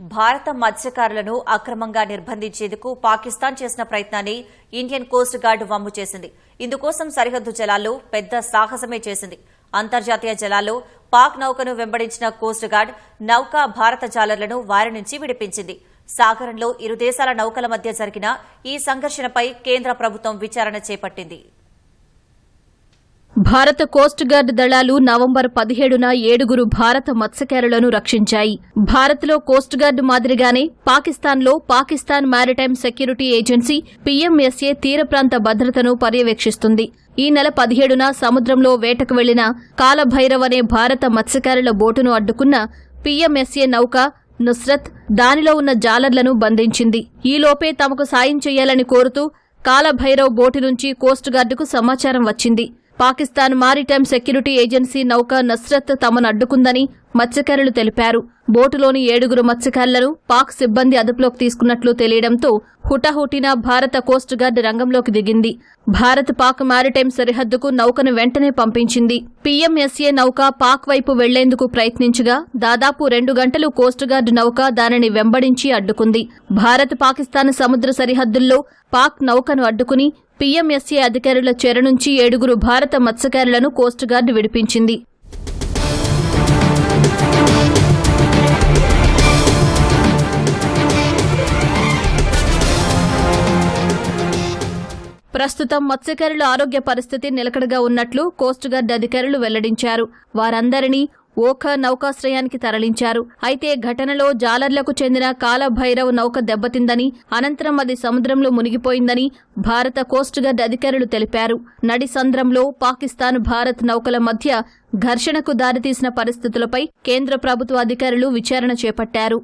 భారత మత్స్యకారులను అక్రమంగా నిర్బంధించేందుకు పాకిస్తాన్ చేసిన ప్రయత్నాన్ని ఇండియన్ కోస్ట్ గార్డ్ వమ్ము చేసింది. ఇందుకోసం సరిహద్దు జలాల్లో పెద్ద సాహసమే చేసింది. అంతర్జాతీయ జలాల్లో పాక్ నౌకను వెంబడించిన కోస్ట్ గార్డ్ నౌక భారత జాలర్లను వారి నుంచి విడిపించింది. సాగరంలో ఇరు దేశాల నౌకల మధ్య జరిగిన ఈ సంఘర్షణపై కేంద్ర ప్రభుత్వం విచారణ చేపట్టింది. భారత కోస్ట్ గార్డ్ దళాలు నవంబర్ పదిహేడున ఏడుగురు భారత మత్స్యకారులను రక్షించాయి. భారత్లో కోస్ట్ గార్డ్ మాదిరిగానే పాకిస్తాన్లో Pakistan maritime security agency PMSA తీర ప్రాంత భద్రతను పర్యవేక్షిస్తుంది. ఈ నెల పదిహేడున సముద్రంలో వేటకు వెళ్ళిన కాలభైరవ్ అనే భారత మత్స్యకారుల బోటును అడ్డుకున్న పీఎంఎస్ఏ నౌక నుస్రత్ దానిలో ఉన్న జాలర్లను బంధించింది. ఈలోపే తమకు సాయం చేయాలని కోరుతూ కాలభైరవ్ బోటు నుంచి కోస్ట్ గార్డుకు సమాచారం వచ్చింది. పాకిస్తాన్ మారిటైమ్ సెక్యూరిటీ ఏజెన్సీ నౌక నస్రత్ తమను అడ్డుకుందని మత్స్యకారులు తెలిపారు. బోటులోని ఏడుగురు మత్స్యకారులను పాక్ సిబ్బంది అదుపులోకి తీసుకున్నట్లు తెలియడంతో హుటాహుటిన భారత కోస్ట్ గార్డ్ రంగంలోకి దిగింది. భారత్ పాక్ మారిటైమ్ సరిహద్దుకు నౌకను వెంటనే పంపించింది. పీఎంఎస్ఏ నౌక పాక్ వైపు వెళ్ళేందుకు ప్రయత్నించగా దాదాపు రెండు గంటలు కోస్ట్ గార్డ్ నౌక దానిని వెంబడించి అడ్డుకుంది. భారత్ పాకిస్తాన్ సముద్ర సరిహద్దుల్లో పాక్ నౌకను అడ్డుకుని పీఎంఎస్ఏ అధికారుల చెర నుంచి ఏడుగురు భారత మత్స్యకారులను కోస్ట్ గార్డ్ విడిపించింది. ప్రస్తుతం మత్స్యకారుల ఆరోగ్య పరిస్థితి నిలకడగా ఉన్నట్లు కోస్ట్ గార్డ్ అధికారులు వెల్లడించారు. వారందరినీ ఓఖా నౌకాశ్రయానికి తరలించారు. అయితే ఘటనలో జాలర్లకు చెందిన కాలభైరవ్ నౌక దెబ్బతిందని అనంతరం అది సముద్రంలో మునిగిపోయిందని భారత కోస్ట్ గార్డ్ అధికారులు తెలిపారు. నడి సంద్రంలో పాకిస్తాన్ భారత్ నౌకల మధ్య ఘర్షణకు దారితీసిన పరిస్థితులపై కేంద్ర ప్రభుత్వ అధికారులు విచారణ చేపట్టారు.